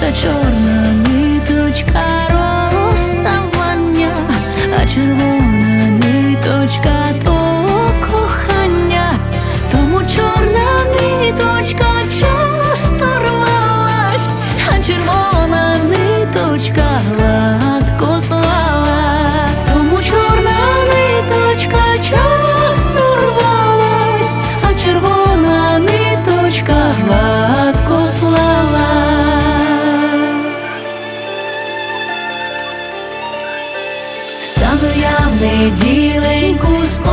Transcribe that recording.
та чорна. Стану я в неділеньку спати.